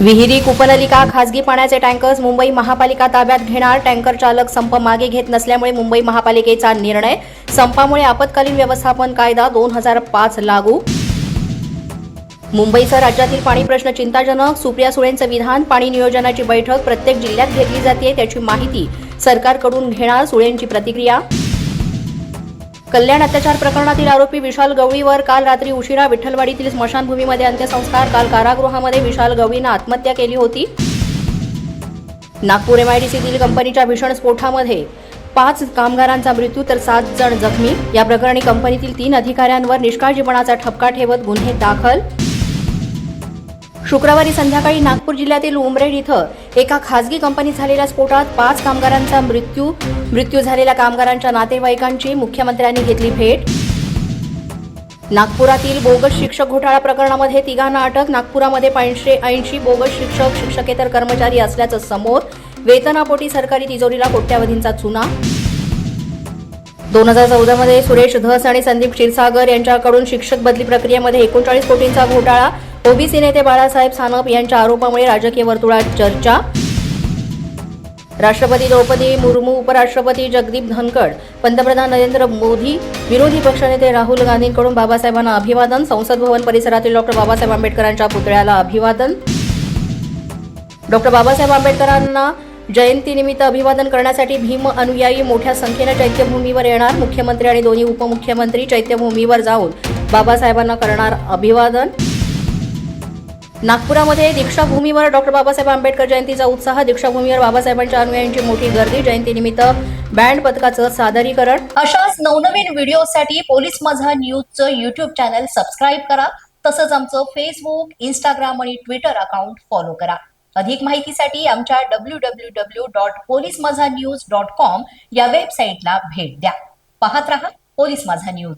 विहिरी कुपनलिका खासगी पाण्याचे टँकर्स मुंबई महापालिका ताब्यात घेणार टँकर चालक संप मागे घेत नसल्यामुळे मुंबई महापालिकेचा निर्णय. संपामुळे आपत्कालीन व्यवस्थापन कायदा दोन हजार पाच लागू. मुंबईसह राज्यातील पाणी प्रश्न चिंताजनक सुप्रिया सुळेंचं विधान पाणी नियोजनाची बैठक प्रत्येक जिल्ह्यात घेतली जाते त्याची माहिती सरकारकडून घेणार सुळेंची प्रतिक्रिया. कल्याण अत्याचार प्रकरणातील आरोपी विशाल गवळीवर काल रात्री उशिरा विठ्ठलवाडीतील स्मशानभूमीमध्ये अंत्यसंस्कार काल कारागृहामध्ये विशाल गवळीनं आत्महत्या केली होती. नागपूर एमआयडीसीतील कंपनीच्या भीषण स्फोटामध्ये पाच कामगारांचा मृत्यू तर सात जण जखमी. या प्रकरणी कंपनीतील तीन अधिकाऱ्यांवर निष्काळजीपणाचा ठपका ठेवत गुन्हे दाखल शुक्रवारी संध्याकाळी नागपूर जिल्ह्यातील उमरेड इथं एका खासगी कंपनीत झालेल्या स्फोटात पाच कामगारांचा मृत्यू मृत्यू झालेल्या कामगारांच्या नातेवाईकांची मुख्यमंत्र्यांनी घेतली भेट. नागपुरातील बोगस शिक्षक घोटाळा प्रकरणामध्ये तिघांना अटक नागपुरामध्ये पाचशे ऐंशी बोगस शिक्षक शिक्षकेतर कर्मचारी असल्याचं समोर वेतनापोटी सरकारी तिजोरीला कोट्यावधींचा चुना. दोन हजार चौदामध्ये सुरेश धस आणि संदीप क्षीरसागर यांच्याकडून शिक्षक बदली प्रक्रियेमध्ये एकोणचाळीस कोटींचा घोटाळा ओबीसी नेते बाळासाहेब सानप यांच्या आरोपामुळे राजकीय वर्तुळात चर्चा. राष्ट्रपती द्रौपदी मुर्मू उपराष्ट्रपती जगदीप धनखड पंतप्रधान नरेंद्र मोदी विरोधी पक्षनेते राहुल गांधींकडून बाबासाहेबांना अभिवादन संसद भवन परिसरातील डॉक्टर बाबासाहेब आंबेडकरांच्या पुतळ्याला अभिवादन. डॉक्टर बाबासाहेब आंबेडकरांना जयंतीनिमित्त अभिवादन करण्यासाठी भीम अनुयायी मोठ्या संख्येनं चैत्यभूमीवर येणार. मुख्यमंत्री आणि दोन्ही उपमुख्यमंत्री चैत्यभूमीवर जाऊन बाबासाहेबांना करणार अभिवादन. नागपुरामध्ये दीक्षाभूमीवर डॉक्टर बाबासाहेब आंबेडकर जयंतीचा उत्साह दीक्षाभूमीवर बाबासाहेबांच्या अनुयायांची मोठी गर्दी जयंतीनिमित्त बँड पथकाचं सादरीकरण. अशाच नवनवीन व्हिडिओसाठी पोलीस माझा न्यूजचं युट्यूब चॅनल सबस्क्राईब करा. तसंच आमचं फेसबुक इंस्टाग्राम आणि ट्विटर अकाउंट फॉलो करा. अधिक माहितीसाठी आमच्या W W W dot police Majha news dot com या वेबसाईटला भेट द्या. पाहत रहा पोलीस माझा न्यूज